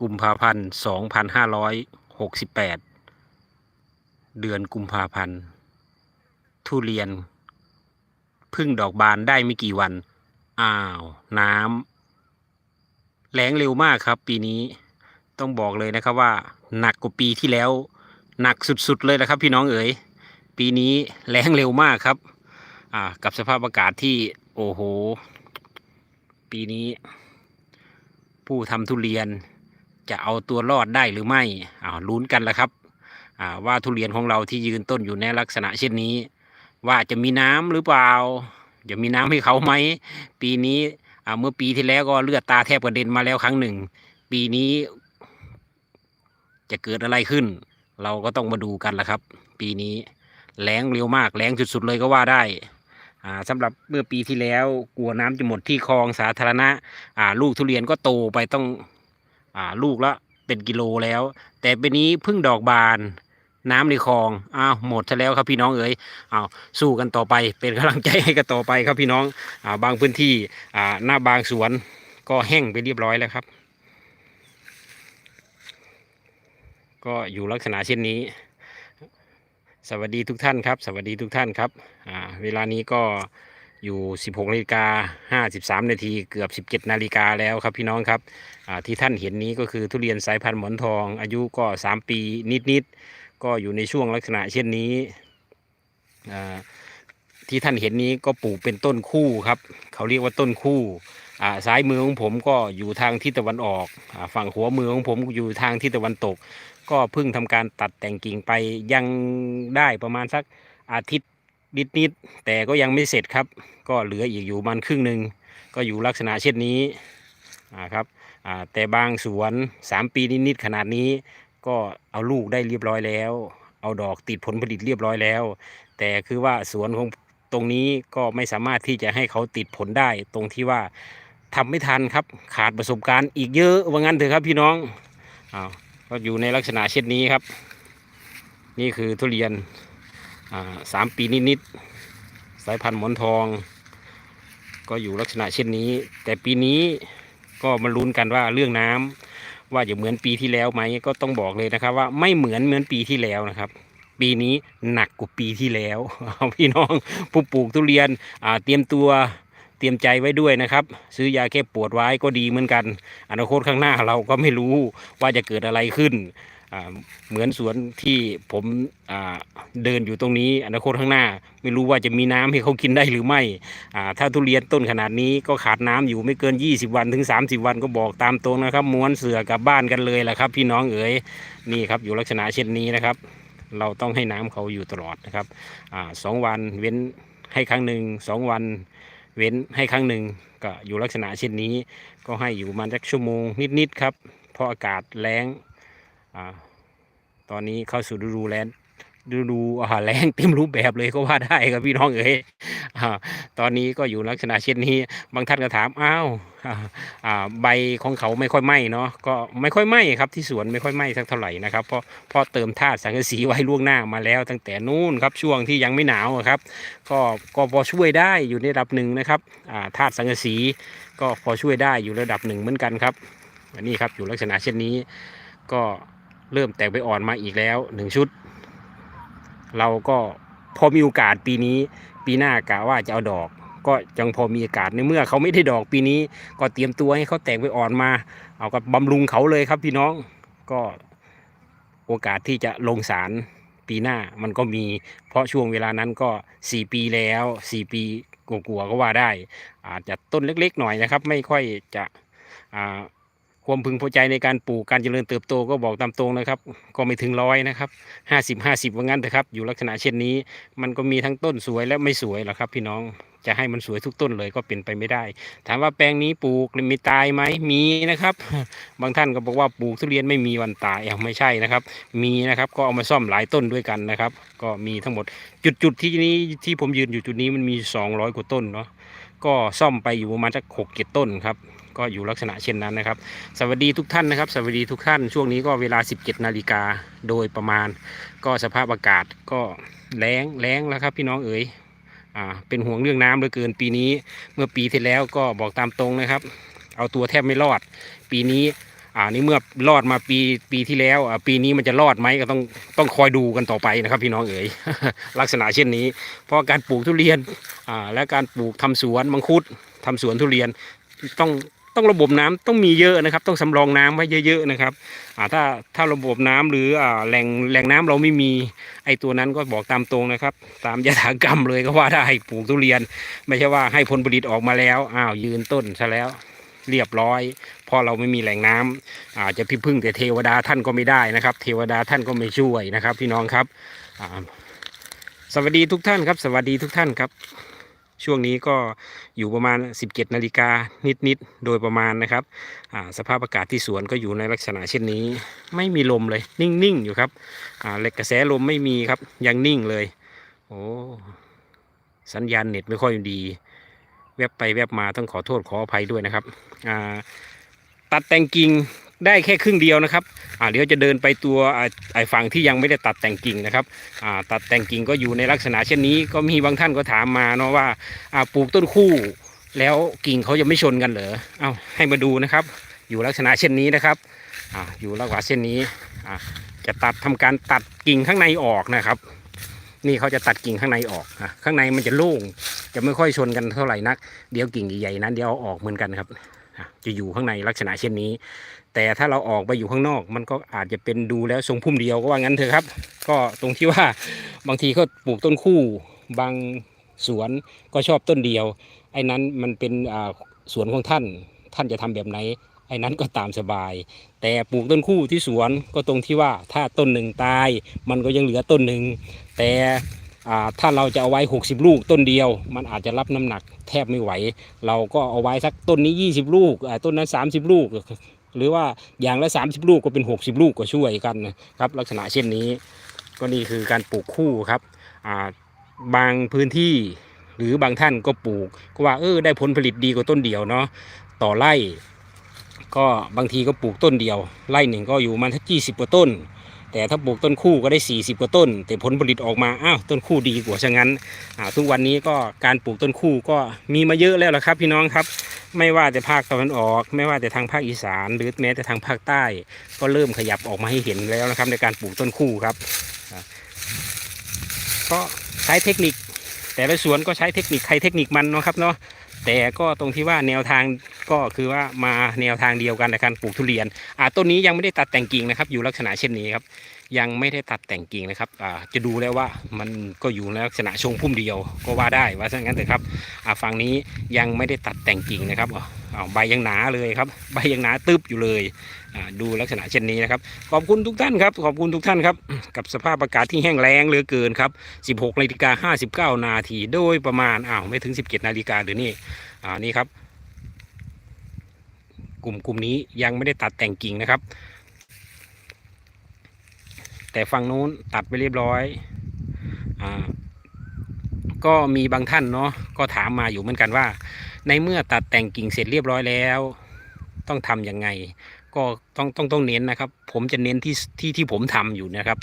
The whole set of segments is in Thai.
กุมภาพันธ์สองพันห้าร้อยหกสิบแปดเดือนกุมภาพันธ์ ทุเรียนพึ่งดอกบานได้ไม่กี่วัน อ้าว น้ำแล้งเร็วมากครับปีนี้ต้องบอกเลยนะครับว่าหนักกว่าปีที่แล้ว หนักสุดๆเลยนะครับ พี่น้องเอ๋ยปีนี้แล้งเร็วมากครับ อ่า กับสภาพอากาศที่โอ้โห ปีนี้ ผู้ทำทุเรียน จะเอาตัวรอดได้หรือไม่อ่าลุ้นกันแล้วครับอ่าว่าทุเรียนของเราที่ยืนต้นอยู่ในลักษณะเช่นนี้ ว่าจะมีน้ำหรือเปล่า จะมีน้ำให้เขาไหม ปีนี้อ่าเมื่อปีที่แล้วก็เลือดตาแทบกระเด็นมาแล้วครั้งหนึ่ง ปีนี้จะเกิดอะไรขึ้น เราก็ต้องมาดูกันละครับ ปีนี้แล้งเร็วมากแล้งสุดๆเลยก็ว่าได้อ่าสำหรับเมื่อปีที่แล้วกลัวน้ำจะหมดที่คลองสาธารณะอ่าลูกทุเรียนก็โตไปต้อง อ่าลูกละเป็นกิโลแล้ว แต่ปีนี้พิ่งดอกบานน้ำในคลองอ้าวหมดซะแล้วครับพี่น้องเอ๋ยอ้าวสู้กันต่อไปเป็นกำลังใจให้กันต่อไปครับพี่น้องอ่าบางพื้นที่อ่าหน้าบางสวนก็แห้งไปเรียบร้อยแล้วครับ ก็อยู่ลักษณะเช่นนี้ สวัสดีทุกท่านครับ สวัสดีทุกท่านครับอ่าเวลานี้ก็ อยู่ 16นาฬิกา53 นาทีเกือบ 17 นาฬิกาแล้วครับพี่น้องครับที่ท่านเห็นนี้ก็คือทุเรียนสายพันธุ์หมอนทอง อายุก็ 3 ปีนิดๆก็อยู่ในช่วงลักษณะเช่นนี้ที่ท่านเห็นนี้ก็ปลูกเป็นต้นคู่ครับเขาเรียกว่าต้นคู่อ่าซ้ายมือของผมก็อยู่ทางทิศตะวันออกอฝั่งหัวมือของผมอยู่ทางทิศตะวันตก ก็เพิ่งทำการตัดแต่งกิ่งไปยังได้ประมาณสักอาทิตย์ นิดๆแต่ก็ยังไม่เสร็จครับ ก็เหลืออีกอยู่ประมันครึ่งหนึ่งก็อยู่ลักษณะเช่นนี้ครับแต่บางสวน 3 ปีนิดๆขนาดนี้ ก็เอาลูกได้เรียบร้อยแล้ว เอาดอกติดผลผลิตเรียบร้อยแล้ว แต่คือว่าสวนของตรงนี้ก็ไม่สามารถที่จะให้เขาติดผลได้ตรงที่ว่าทำไม่ทันครับ ขาดประสบการณ์อีกเยอะว่างั้นเถอะครับพี่น้องอ้าวก็อยู่ในลักษณะเช่นนี้ครับ นี่คือทุเรียน สามปีนิดๆสายพันธุ์หมอนทอง ก็อยู่ลักษณะเช่นนี้ แต่ปีนี้ก็มาลุ้นกันว่าเรื่องน้ำว่าจะเหมือนปีที่แล้วไหมก็ต้องบอกเลยนะครับ ว่าไม่เหมือนเหมือนปีที่แล้วนะครับ ปีนี้หนักกว่าปีที่แล้วพี่น้องผู้ปลูกทุเรียนเตรียมตัวเตรียมใจไว้ด้วยนะครับ ซื้อยาแก้ปวดไว้ก็ดีเหมือนกัน อนาคตข้างหน้าเราก็ไม่รู้ว่าจะเกิดอะไรขึ้น เหมือนสวนที่ผมเดินอยู่ตรงนี้อนาคตข้างหน้า ไม่รู้ว่าจะมีน้ำให้เขากินได้หรือไม่ถ้าทุเรียนต้นขนาดนี้ก็ขาดน้ำอยู่ไม่เกิน 20 วันถึง 30 วันก็บอกตามตรงนะครับ ม้วนเสือกลับบ้านกันเลยแหละครับ พี่น้องเอ๋ยนี่ครับอยู่ลักษณะเช่นนี้นะครับ เราต้องให้น้ำเขาอยู่ตลอดนะครับอสองวันเว้นให้ครั้งหนึ่งสองวันเว้นให้ครั้งหนึ่งก็อยู่ลักษณะเช่นนี้ ก็ให้อยู่ประมาณสักชั่วโมงนิดๆครับเพราะอากาศแรง ตอนนี้เข้าสู่ฤดูแล้งฤดูอาแรงเต็มรูปแบบเลยก็ว่าได้ครับพี่น้องเอ๋ยอตอนนี้ก็อยู่ลักษณะเช่นนี้ บางท่านก็ถามอ้าวใบของเขาไม่ค่อยไหม้เนาะก็ไม่ค่อยไหม้ครับที่สวนไม่ค่อยไหม้สักเท่าไหร่นะครับเพราะเพราะเติมธาตุสังกะสีไว้ล่วงหน้ามาแล้ว ตั้งแต่นู้นครับช่วงที่ยังไม่หนาวครับ ก็ก็พอช่วยได้อยู่ในระดับหนึ่งนะครับธาตุสังกะสีก็พอช่วยได้อยู่ระดับหนึ่งเหมือนกันครับนนี้ครับอยู่ลักษณะเช่นนี้ก็ เริ่มแตกใบอ่อนมาอีกแล้วหนึ่งชุด เราก็พอมีโอกาสปีนี้ ปีหน้ากะว่าจะเอาดอก ก็ยังพอมีโอกาสในเมื่อเขาไม่ได้ดอกปีนี้ ก็เตรียมตัวให้เขาแตกใบอ่อนมา เอากับบำรุงเขาเลยครับพี่น้องก็โอกาสที่จะลงสารปีหน้ามันก็มีเพราะช่วงเวลานั้นก็ 4 ปีแล้ว 4 ปีกลัวๆก็ว่าได้ อาจจะต้นเล็กๆหน่อยนะครับ ไม่ค่อยจะอ่า ความพึงพอใจในการปลูกการเจริญเติบโตก็บอกตามตรงนะครับ ก็ไม่ถึงร้อยนะครับห้าสิบห้าสิบว่างั้นเถอะครับ อยู่ลักษณะเช่นนี้ มันก็มีทั้งต้นสวยและไม่สวยหรอกครับ พี่น้องจะให้มันสวยทุกต้นเลยก็เป็นไปไม่ได้ ถามว่าแปลงนี้ปลูกมีตายไหมมีนะครับ บางท่านก็บอกว่าปลูกทุเรียนไม่มีวันตายเอาไม่ใช่นะครับ มีนะครับก็เอามาซ่อมหลายต้นด้วยกันนะครับ ก็มีทั้งหมดจุดจุดๆที่นี้ที่ผมยืนอยู่จุดนี้มันมี 200 กว่าต้นเนาะก็ซ่อมไปอยู่ประมาณสักหกเจ็ดต้นครับ ก็อยู่ลักษณะเช่นนั้นนะครับ สวัสดีทุกท่านนะครับ สวัสดีทุกท่าน ช่วงนี้ก็เวลา 17นาฬิกาโดยประมาณ ก็สภาพอากาศก็แรงแรงแล้วครับพี่น้องเอ๋ยอ่าเป็นห่วงเรื่องน้ำเหลือเกินปีนี้เมื่อปีที่แล้วก็บอกตามตรงนะครับ เอาตัวแทบไม่รอด ปีนี้อ่านี่เมื่อรอดมาปีปีที่แล้วอ่าปีนี้มันจะรอดไหมก็ต้องต้องคอยดูกันต่อไปนะครับ พี่น้องเอ๋ย ลักษณะเช่นนี้ เพราะการปลูกทุเรียนอ่าและการปลูกทำสวนมังคุดทำสวนทุเรียนต้อง ต้องระบบน้ำต้องมีเยอะนะครับ ต้องสำรองน้ำไว้เยอะๆนะครับถ้าถ้าระบบน้ำหรืออแหล่งแหล่งน้ำเราไม่มีไอตัวนั้นก็บอกตามตรงนะครับ ตามยถากรรมเลยก็ว่าได้ปลูกทุเรียน ไม่ใช่ว่าให้ผลผลิตออกมาแล้วอ้าวยืนต้นซะแล้วเรียบร้อยพอเราไม่มีแหล่งน้ำอาจจะพิพึ่งแต่เทวดาท่านก็ไม่ได้นะครับ เทวดาท่านก็ไม่ช่วยนะครับ พี่น้องครับสวัสดีทุกท่านครับ สวัสดีทุกท่านครับ ช่วงนี้ก็อยู่ประมาณ 17นาฬิกานิดๆโดยประมาณนะครับสภาพอากาศที่สวนก็อยู่ในลักษณะเช่นนี้ ไม่มีลมเลย นิ่งๆอยู่ครับเหล็กกระแสลมไม่มีครับยังนิ่งเลย โอ้สัญญาณเน็ตไม่ค่อยดี แวบไปแวบมาต้องขอโทษขออภัยด้วยนะครับตัดแต่งกิ่ง ได้แค่ครึ่งเดียวนะครับอ่าเดี๋ยวจะเดินไปตัวไอ้ฝั่งที่ยังไม่ได้ตัดแต่งกิ่งนะครับอ่าตัดแต่งกิ่งก็อยู่ในลักษณะเช่นนี้ ก็มีบางท่านก็ถามมาเนาะว่าอ่าปลูกต้นคู่แล้วกิ่งเขาจะไม่ชนกันเหรอเอาให้มาดูนะครับ อยู่ลักษณะเช่นนี้นะครับอ่าอยู่ลักษณะเช่นนี้อ่าจะตัดทำการตัดกิ่งข้างในออกนะครับ นี่เขาจะตัดกิ่งข้างในออกนะข้างในมันจะโล่งจะไม่ค่อยชนกันเท่าไหร่นัก เดี๋ยวกิ่งใหญ่ๆนั้นเดี๋ยวเอาออกเหมือนกันครับจะอยู่ข้างในลักษณะเช่นนี้ แต่ถ้าเราออกไปอยู่ข้างนอก มันก็อาจจะเป็นดูแล้วทรงพุ่มเดียวก็ว่างั้นเถอะครับ ก็ตรงที่ว่าบางทีเขาปลูกต้นคู่บางสวนก็ชอบต้นเดียว ไอ้นั้นมันเป็นสวนของท่าน ท่านจะทำแบบไหน ไอ้นั้นก็ตามสบาย แต่ปลูกต้นคู่ที่สวนก็ตรงที่ว่าถ้าต้นหนึ่งตาย มันก็ยังเหลือต้นหนึ่ง แต่ถ้าเราจะเอาไว้ 60 ลูกต้นเดียว มันอาจจะรับน้ำหนักแทบไม่ไหว เราก็เอาไว้สักต้นนี้ 20 ลูกต้นนั้น 30 ลูก หรือว่าอย่างละ 30 ลูกก็เป็น 60 ลูกก็ช่วยกันนะครับลักษณะเช่นนี้ ก็นี่คือการปลูกคู่ครับาบางพื้นที่หรือบางท่านก็ปลูก ก็ว่าเออได้ผลผลิตดีกว่าต้นเดียวเนาะต่อไร่ ก็บางทีก็ปลูกต้นเดียว ไร่หนึ่งก็อยู่มันทักยี่สิบกว่าต้น แต่ถ้าปลูกต้นคู่ก็ได้ 40 กว่าต้น แต่ผลผลิตออกมาอ้าวต้นคู่ดีกว่าฉะนั้นทุกวันนี้ก็การปลูกต้นคู่ก็มีมาเยอะแล้วละครับ พี่น้องครับ ไม่ว่าแต่ภาคตะวันออก ไม่ว่าแต่ทางภาคอีสาน หรือแม้แต่ทางภาคใต้ ก็เริ่มขยับออกมาให้เห็นแล้วนะครับ ในการปลูกต้นคู่ครับก็ใช้เทคนิค แต่ละสวนก็ใช้เทคนิคใครเทคนิคมันเนาะครับเนาะ แต่ก็ตรงที่ว่าแนวทางก็คือว่ามาแนวทางเดียวกันในการปลูกทุเรียนอ่าต้นนี้ยังไม่ได้ตัดแต่งกิ่งนะครับ อยู่ลักษณะเช่นนี้ครับ ยังไม่ได้ตัดแต่งกิ่งนะครับอ่าจะดูแล้วว่ามันก็อยู่ในลักษณะชงพุ่มเดียวก็ว่าได้ว่าซะงั้นเถอะครับอ่าฝั่งนี้ยังไม่ได้ตัดแต่งกิ่งนะครับ อาใบยังหนาเลยครับ ใบยังหนาตึบอยู่เลยดูลักษณะเช่นนี้นะครับ ขอบคุณทุกท่านครับ ขอบคุณทุกท่านครับ กับสภาพอากาศที่แห้งแล้งเหลือเกินครับ 16นาฬิกา59 นาทีโดยประมาณอ้าวไม่ถึง 17นาฬิกาเดี๋ยวนี้อ่านี่ครับ กลุ่มกลุ่มนี้ยังไม่ได้ตัดแต่งกิ่งนะครับ แต่ฝั่งนู้นตัดไปเรียบร้อยอ่าก็มีบางท่านเนาะก็ถามมาอยู่เหมือนกันว่า ในเมื่อตัดแต่งกิ่งเสร็จเรียบร้อยแล้ว ต้องทำยังไง ก็ต้องต้องต้องเน้นนะครับ ผมจะเน้นที่ที่ที่ผมทำอยู่นะครับ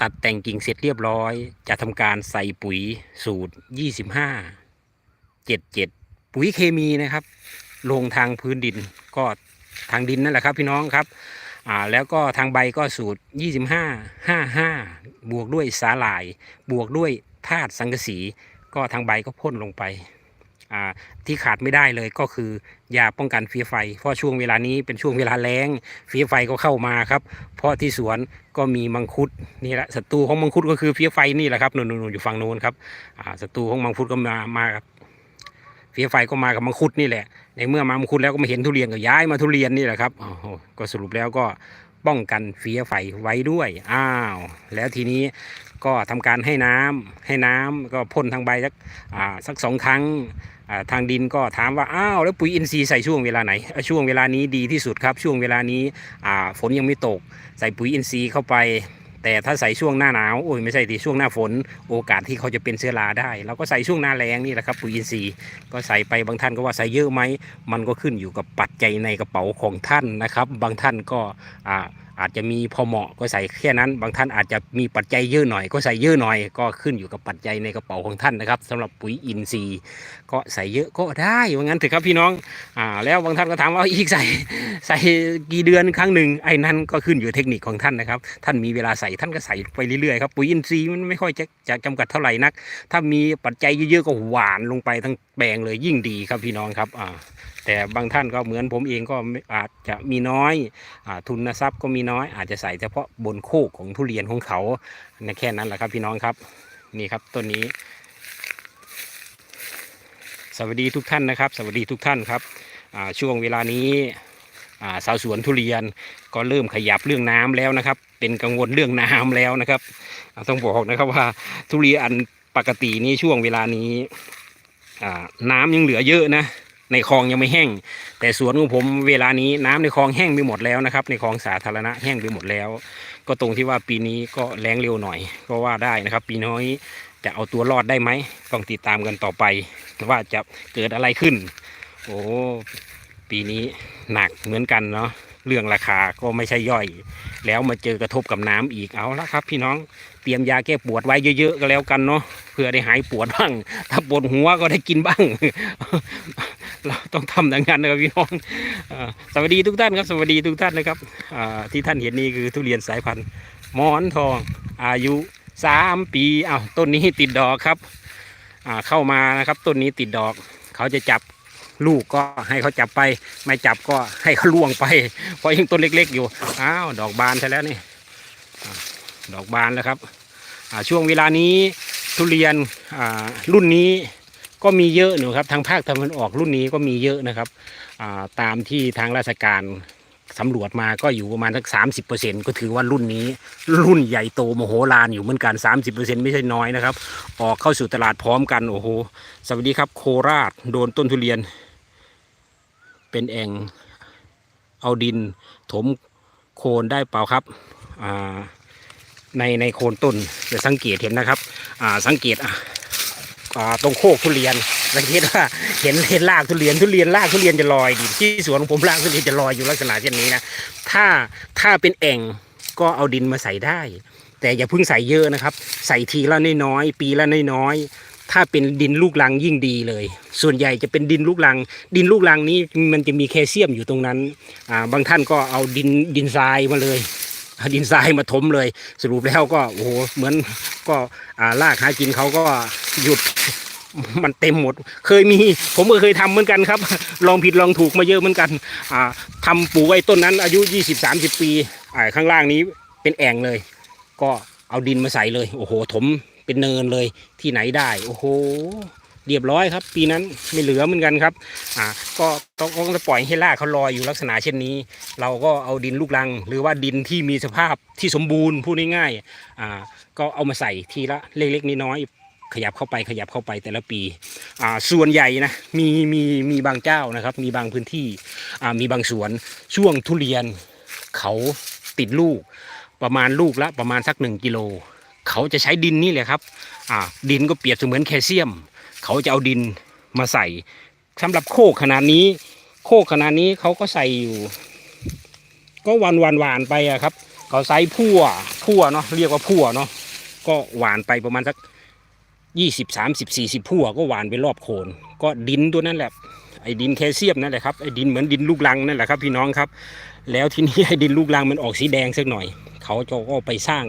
ตัดแต่งกิ่งเสร็จเรียบร้อย จะทำการใส่ปุ๋ยสูตร 25 77 ปุ๋ยเคมีนะครับ ลงทางพื้นดินก็ทางดินนั่นแหละครับ พี่น้องครับอ่าแล้วก็ทางใบก็สูตร 25 55 บวกด้วยสาหร่าย บวกด้วยธาตุสังกะสี ก็ทางใบก็พ่นลงไป ที่ขาดไม่ได้เลยก็คือยาป้องกันเฟียไฟ เพราะช่วงเวลานี้เป็นช่วงเวลาแล้งเฟียไฟก็เข้ามาครับ เพราะที่สวนก็มีมังคุดนี่แหละศัตรูของมังคุดก็คือเฟียไฟนี่แหละครับนู่นๆอยู่ฝั่งโน้นครับศัตรูของมังคุดก็มามากับเฟียไฟก็มากับมังคุดนี่แหละ ในเมื่อมามังคุดแล้วก็มาเห็นทุเรียนก็ย้ายมาทุเรียนนี่แหละครับก็สรุปแล้วก็ป้องกันเฟียไฟไว้ด้วยอ้าวแล้วทีนี้ก็ทำการให้น้ำให้น้ำก็พ่นทางใบสักสักสองครั้ง ทางดินก็ถามว่าอ้าวแล้วปุ๋ยอินทรีย์ใส่ช่วงเวลาไหน ช่วงเวลานี้ดีที่สุดครับ ช่วงเวลานี้ฝนยังไม่ตก ใส่ปุ๋ยอินทรีย์เข้าไป แต่ถ้าใส่ช่วงหน้าหนาวโอ้ยไม่ใช่ดิช่วงหน้าฝน โอกาสที่เขาจะเป็นเชื้อราได้เราก็ใส่ช่วงหน้าแรงนี่แหละครับปุ๋ยอินทรีย์ก็ใส่ไปบางท่านก็ว่าใส่เยอะไหมมันก็ขึ้นอยู่กับปัจจัยในกระเป๋าของท่านนะครับ บางท่านก็อ่า อาจจะมีพอเหมาะก็ใส่แค่นั้น บางท่านอาจจะมีปัจจัยเยอะหน่อย ก็ใส่เยอะหน่อย ก็ขึ้นอยู่กับปัจจัยในกระเป๋าของท่านนะครับสำหรับปุ๋ยอินทรีย์ ก็ใส่เยอะก็ได้ว่างั้นเถอะครับพี่น้องอ่าแล้วบางท่านก็ถามว่าอีกใส่ใส่กี่เดือนครั้งหนึ่งไอ้นั่นก็ขึ้นอยู่เทคนิคของท่านนะครับ ท่านมีเวลาใส่ท่านก็ใส่ไปเรื่อยๆครับปุ๋ยอินทรีย์มันไม่ค่อยจะจะจำกัดเท่าไหร่นัก ถ้ามีปัจจัยเยอะๆก็หวานลงไปทั้งแปลงเลยยิ่งดีครับพี่น้องครับอ่า แต่บางท่านก็เหมือนผมเองก็อาจจะมีน้อยอทุนทรัพย์ก็มีน้อย อาจจะใส่เฉพาะบนโคกของทุเรียนของเขาในแค่นั้นแหละครับพี่น้องครับนี่ครับต้นนี้ สวัสดีทุกท่านนะครับ สวัสดีทุกท่านครับช่วงเวลานี้สาวสวนทุเรียนก็เริ่มขยับเรื่องน้ำแล้วนะครับ เป็นกังวลเรื่องน้ำแล้วนะครับ ต้องบอกนะครับว่าทุเรียนปกตินี้ช่วงเวลานี้น้ำยังเหลือเยอะนะ ในคลองยังไม่แห้ง แต่สวนของผมเวลานี้น้ำในคลองแห้งไปหมดแล้วนะครับ ในคลองสาธารณะแห้งไปหมดแล้ว ก็ตรงที่ว่าปีนี้ก็แรงเร็วหน่อย ก็ว่าได้นะครับ ปีน้อยจะเอาตัวรอดได้ไหมต้องติดตามกันต่อไป ว่าจะเกิดอะไรขึ้น โอ้ปีนี้หนักเหมือนกันเนาะ เรื่องราคาก็ไม่ใช่ย่อย แล้วมาเจอกระทบกับน้ำอีกเอาละครับ พี่น้องเตรียมยาแก้ปวดไว้เยอะๆก็แล้วกันเนาะเพื่อได้หายปวดบ้าง ถ้าปวดหัวก็ได้กินบ้าง เราต้องทำดังนั้นนะครับพี่น้องอสวัสดีทุกท่านครับสวัสดีทุกท่านนะครับที่ท่านเห็นนี่คือทุเรียนสายพันธุ์มอนทองอายุสามปีอ้าวต้นนี้ติดดอกครับเข้ามานะครับต้นนี้ติดดอก เขาจะจับ ลูกก็ให้เขาจับไป ไม่จับก็ให้เขาล่วงไป เพราะยังต้นเล็ก ๆ อยู่อ้าวดอกบานใช่แล้วนี่ดอกบานแล้วครับช่วงเวลานี้ทุเรียนรุ่นนี้ก็มีเยอะหนูครับทางภาคตะวันออกรุ่นนี้ก็มีเยอะนะครับาตามที่ทางราชการสำรวจมาก็อยู่ประมาณสักสามสิบเปอร์เซ็นก็ถือว่ารุ่นนี้ รุ่นใหญ่โตมโหฬารอยู่เหมือนกัน 30%ไม่ใช่น้อยนะครับ ออกเข้าสู่ตลาดพร้อมกันโอ้โหสวัสดีครับโคราชโดนต้นทุเรียน เป็นแอ่งเอาดินถมโคนได้เปล่าครับในในโคนต้นจะสังเกตเห็นนะครับสังเกตตรงโคกทุเรียนสังเกตว่าเห็นเห็นรากทุเรียนทุเรียนรากทุเรียนจะลอยดิที่สวนของผมรากทุเรียนจะลอยอยู่ลักษณะเช่นนี้นะถ้าถ้าเป็นแอ่งก็เอาดินมาใส่ได้ แต่อย่าเพิ่งใส่เยอะนะครับ ใส่ทีละน้อยๆปีละน้อยๆ ถ้าเป็นดินลูกรังยิ่งดีเลย ส่วนใหญ่จะเป็นดินลูกรัง ดินลูกรังนี้มันจะมีแคลเซียมอยู่ตรงนั้นอ่าบางท่านก็เอาดินดินทรายมาเลยเอาดินทรายมาถมเลย สรุปแล้วก็โอ้โหเหมือนก็อ่าลากหากินเขาก็หยุดมันเต็มหมด เคยมี ผมก็เคยทำเหมือนกันครับ ลองผิดลองถูกมาเยอะเหมือนกันอ่าทำปลูกไอ้ต้นนั้น อายุ 20-30 ปีอ่าข้างล่างนี้เป็นแอ่งเลย ก็เอาดินมาใส่เลย โอ้โหถม เป็นเนินเลยที่ไหนได้ โอ้โหเรียบร้อยครับ ปีนั้นไม่เหลือเหมือนกันครับ อ่า ก็ต้องต้องปล่อยให้รากเขาลอยอยู่ลักษณะเช่นนี้ เราก็เอาดินลูกรัง หรือว่าดินที่มีสภาพที่สมบูรณ์พูดง่ายๆอ่า ก็เอามาใส่ทีละเล็กๆน้อยๆขยับเข้าไปขยับเข้าไปแต่ละปีอ่าส่วนใหญ่นะมีมีมีบางเจ้านะครับ มีบางพื้นที่อ่ามีบางสวนช่วงทุเรียนเขาติดลูกประมาณลูกละประมาณสักหนึ่งกิโล เขาจะใช้ดินนี่แหละครับอ่าดินก็เปรียบเสมือนแคลเซียม เขาจะเอาดินมาใส่สำหรับโคกขนาดนี้ โคกขนาดนี้เขาก็ใส่อยู่ ก็หวานหวานหวานไปอะครับ เขาใส่พั่วพั่วเนาะเรียกว่าพั่วเนาะก็หวานไปประมาณสักยี่สิบสามสิบสี่สิบพั่วก็หวานไปรอบโคน ก็ดินตัวนั้นแหละไอ้ดินแคลเซียมนั่นแหละครับไอ้ดินเหมือนดินลูกรังนั่นแหละครับพี่น้องครับ แล้วทีนี้ไอ้ดินลูกรังมันออกสีแดงสักหน่อย เขาจะก็ไปสร้าง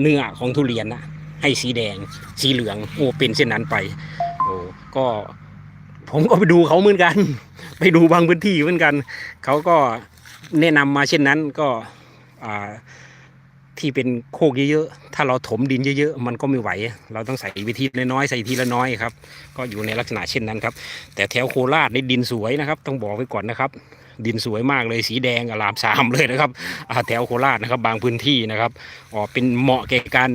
เนื้อของทุเรียนนะให้สีแดง สีเหลืองโอ้เป็นเช่นนั้นไปโอ้ก็ผมก็ไปดูเขาเหมือนกัน ไปดูบางพื้นที่เหมือนกัน เขาก็แนะนำมาเช่นนั้นก็ที่เป็นโคกเยอะๆ ถ้าเราถมดินเยอะๆ มันก็ไม่ไหว เราต้องใส่วิธีน้อยๆ ใส่ทีละน้อยครับ ก็อยู่ในลักษณะเช่นนั้นครับ แต่แถวโคราชในดินสวยนะครับ ต้องบอกไว้ก่อนนะครับ ดินสวยมากเลยสีแดงอลามสามเลยนะครับอ่าแถวโคราชนะครับ บางพื้นที่นะครับอ๋อเป็นเหมาะแก่การ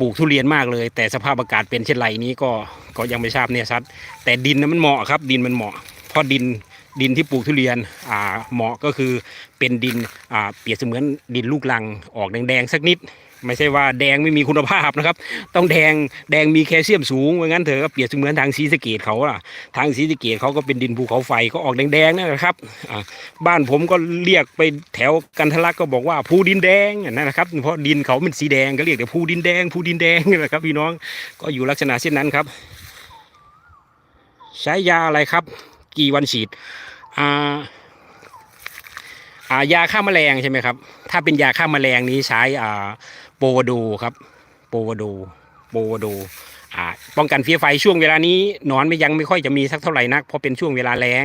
ปลูกทุเรียนมากเลย แต่สภาพอากาศเป็นเช่นไรนี้ก็ก็ยังไม่ทราบเนี่ยชัดแต่ดินนั้นมันเหมาะครับ ดินมันเหมาะเพราะดินดินที่ปลูกทุเรียนอ่าเหมาะก็คือเป็นดินอ่าเปรียบเสมือนดินลูกลังออกแดงๆสักนิด ไม่ใช่ว่าแดงไม่มีคุณภาพนะครับ ต้องแดงแดงมีแคลเซียมสูงว่างั้นเถอะก็เปรียบเสมือนทางศรีสเกดเขาอะทางศรีสเกดเขาก็เป็นดินภูเขาไฟก็ออกแดงๆนั่นแหละครับบ้านผมก็เรียกไปแถวกันทะลักก็บอกว่าภูดินแดงนั่นนะครับเพราะดินเขาเป็นสีแดงก็เรียกแต่ภูดินแดงภูดินแดงนี่แหละครับพี่น้องก็อยู่ลักษณะเช่นนั้นครับ ใช้ยาอะไรครับ กี่วันฉีดอ่าอ่ายาฆ่าแมลงใช่ไหมครับ ถ้าเป็นยาฆ่าแมลงนี้ใช้อ่า ปวาโดครับ โปวาโดโปวาโดอ่าป้องกันเฟียไฟช่วงเวลานี้นอนไม่ยังไม่ค่อยจะมีสักเท่าไหร่นักเพราะเป็นช่วงเวลาแล้ง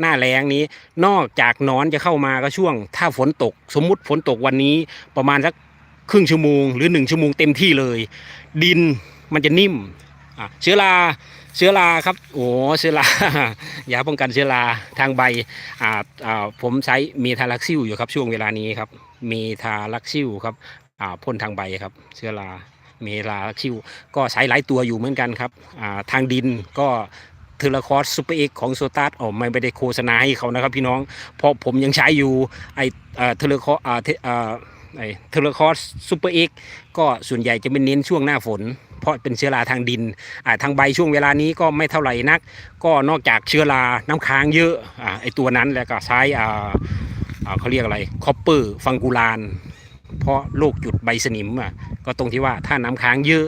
หน้าแล้งนี้ นอกจากนอนจะเข้ามาก็ช่วง ถ้าฝนตก สมมุติฝนตกวันนี้ประมาณสักครึ่งชั่วโมงหรือหนึ่งชั่วโมงเต็มที่เลย ดินมันจะนิ่มอะเชื้อราเชื้อราครับโอ้เชื้อรายาป้องกันเชื้อราทางใบอ่าอ่าผมใช้เมทาลักซิลอยู่ครับช่วงเวลานี้ครับเมทาลักซิลครับ พ่นทางใบครับ เชื้อราเมทาลักซิลก็ใช้หลายตัวอยู่เหมือนกันครับทางดินก็เทเลคอร์สซูเปอร์เอ็กของโซตัสอ๋อไม่ได้โฆษณาให้เขานะครับพี่น้อง เพราะผมยังใช้อยู่ไอเทเลคออ่าเทอ่าไอเทเลคอสซูเปอร์เอ็กก็ส่วนใหญ่จะเป็นเน้นช่วงหน้าฝน เพราะเป็นเชื้อราทางดินทางใบช่วงเวลานี้ก็ไม่เท่าไหร่นัก ก็นอกจากเชื้อราน้ำค้างเยอะอไอตัวนั้นแล้วก็ใช้เขาเรียกอะไรคอปเปอร์ฟังกูลาน เพราะโรคจุดใบสนิมอะก็ตรงที่ว่าถ้าน้ำค้างเยอะ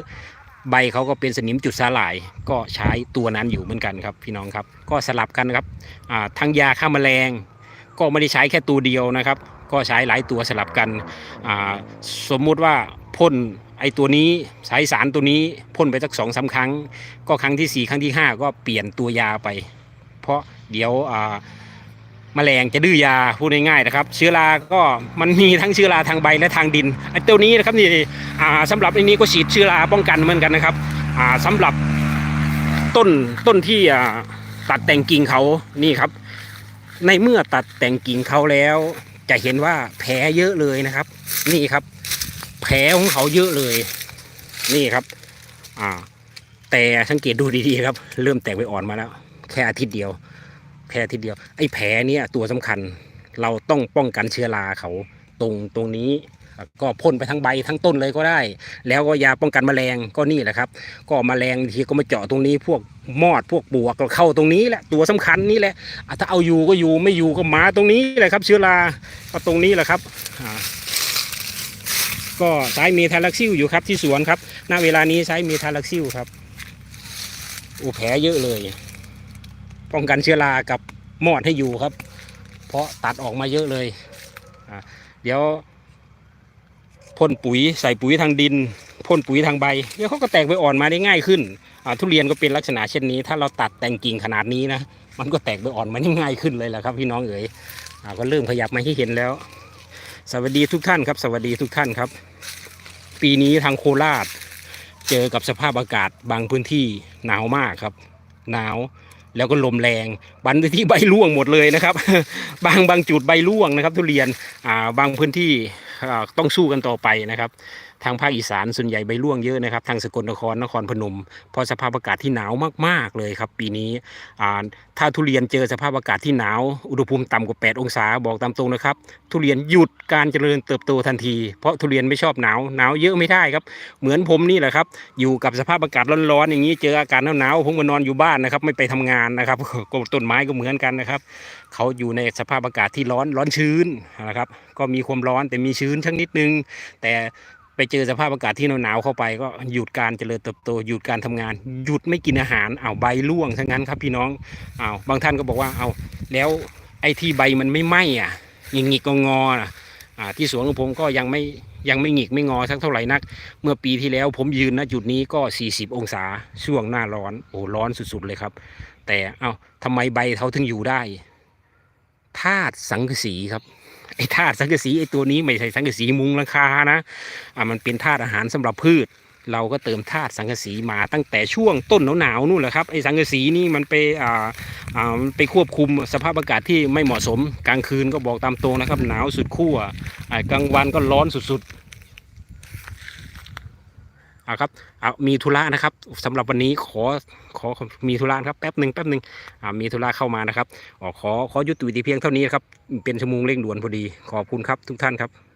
ใบเขาก็เป็นสนิมจุดสาหร่าย ก็ใช้ตัวนั้นอยู่เหมือนกันครับพี่น้องครับ ก็สลับกันครับทั้งยาฆ่าแมลง ก็ไม่ได้ใช้แค่ตัวเดียวนะครับ ก็ใช้หลายตัวสลับกันสมมุติว่าพ่นไอตัวนี้ใช้สารตัวนี้พ่นไปสักสองสาครั้ง ก็ครั้งที่สี่ครั้งที่ห้าก็เปลี่ยนตัวยาไป เพราะเดี๋ยว อ่าแมลงจะดื้อยาพูดง่ายๆนะครับ เชื้อราก็มันมีทั้งเชื้อราทางใบและทางดินไอตัวนี้นะครับนี่อ่าสำหรับอันนี้ก็ฉีดเชื้อราป้องกันเหมือนกันนะครับอ่าสำหรับต้นต้นที่ตัดแต่งกิ่งเขานี่ครับ ในเมื่อตัดแต่งกิ่งเขาแล้ว จะเห็นว่าแผลเยอะเลยนะครับ นี่ครับ แผลของเขาเยอะเลย นี่ครับ อ่า แต่สังเกตดูดีๆครับ เริ่มแตกใบอ่อนมาแล้ว แค่อาทิตย์เดียว แค่ทิตย์เดียว ไอ้แผลเนี้ยตัวสำคัญเราต้องป้องกันเชื้อราเขาตรงตรงนี้ก็พ่นไปทั้งใบทั้งต้นเลยก็ได้ แล้วก็ยาป้องกันแมลงก็นี่แหละครับ ก็แมลงทีก็มาเจาะตรงนี้ พวกมอดพวกปวกก็เข้าตรงนี้แหละตัวสำคัญนี่แหละถ้าเอาอยู่ก็อยู่ไม่อยู่ก็มาตรงนี้แหละครับ เชื้อราก็ตรงนี้แหละครับก็ใช้เมทาลักซิลอยู่ครับที่สวนครับณเวลานี้ใช้เมทาลักซิลครับโอ้แผลเยอะเลย ป้องกันเชื้อรากับมอดให้อยู่ครับ เพราะตัดออกมาเยอะเลยเดี๋ยวพ่นปุ๋ยใส่ปุ๋ยทางดินพ่นปุ๋ยทางใบเดี๋ยวเขาก็แตกใบอ่อนมาได้ง่ายขึ้นทุเรียนก็เป็นลักษณะเช่นนี้ ถ้าเราตัดแต่งกิ่งขนาดนี้นะมันก็แตกใบอ่อนมาได้ง่ายขึ้นเลยแหละครับพี่น้องเอ๋ยอก็เริ่มขยับมาให้เห็นแล้ว สวัสดีทุกท่านครับ สวัสดีทุกท่านครับ ปีนี้ทางโคราช เจอกับสภาพอากาศบางพื้นที่หนาวมากครับ หนาว แล้วก็ลมแรงบางพื้นที่ใบร่วงหมดเลยนะครับ บางบางจุดใบร่วงนะครับ ทุเรียนอ่าบางพื้นที่ต้องสู้กันต่อไปนะครับ ทางภาคอีสานส่วนใหญ่ใบร่วงเยอะนะครับ ทางสกลนครนครพนมเพราะสภาพอากาศที่หนาวมากๆเลยครับ ปีนี้ถ้าทุเรียนเจอสภาพอากาศที่หนาว อุณหภูมิต่ำกว่า 8 องศาบอกตามตรงนะครับ ทุเรียนหยุดการเจริญเติบโตทันที เพราะทุเรียนไม่ชอบหนาวหนาวเยอะไม่ได้ครับ เหมือนผมนี่แหละครับ อยู่กับสภาพอากาศร้อนๆอย่างนี้เจออากาศหนาวๆผมก็นอนอยู่บ้านนะครับ ไม่ไปทำงานนะครับก็ต้นไม้ก็เหมือนกันนะครับเขาอยู่ในสภาพอากาศที่ร้อนร้อนชื้นนะครับ ก็มีความร้อนแต่มีชื้นชักนิดนึง แต่ ไปเจอสภาพอากาศที่หนาวๆเข้าไปก็หยุดการเจริญเติบโตหยุดการทำงาน หยุดไม่กินอาหารเอาใบร่วงทั้งนั้นครับพี่น้องเอาบางท่านก็บอกว่าเอาแล้วไอ้ที่ใบมันไม่ไหม้อะยังงิกงอน่ะอ่าที่สวนของผมก็ยังไม่ยังไม่หงิกไม่งอสักเท่าไหร่นัก เมื่อปีที่แล้วผมยืนณจุดนี้ก็ 40 องศาช่วงหน้าร้อนโอ้ร้อนสุดๆเลยครับ แต่เอ้าทำไมใบเขาถึงอยู่ได้ธาตุสังกสีครับ อ้ธาตุสังกะสีไอ้ตัวนี้ไม่ใช่สังกะสีมุงลังคานะอ่ามันเป็นธาตุอาหารสำหรับพืช เราก็เติมธาตุสังกะสีมาตั้งแต่ช่วงต้นหนาวๆนู่นแหละครับไอ้สังกะสีนี่มันไปอ่าอ่าไปควบคุมสภาพอากาศที่ไม่เหมาะสม กลางคืนก็บอกตามตรงนะครับหนาวสุดขั้วอ่ากลางวันก็ร้อนสุดๆ อาครับเอามีธุระนะครับสำหรับวันนี้ขอขอมีธุระครับแป๊บหนึ่งแป๊บหนึ่งอ่ามีธุระเข้ามานะครับอ๋อขอขอยุติวิธีเพียงเท่านี้ครับเป็นชั่วโมงเร่งด่วนพอดีขอบคุณครับทุกท่านครับ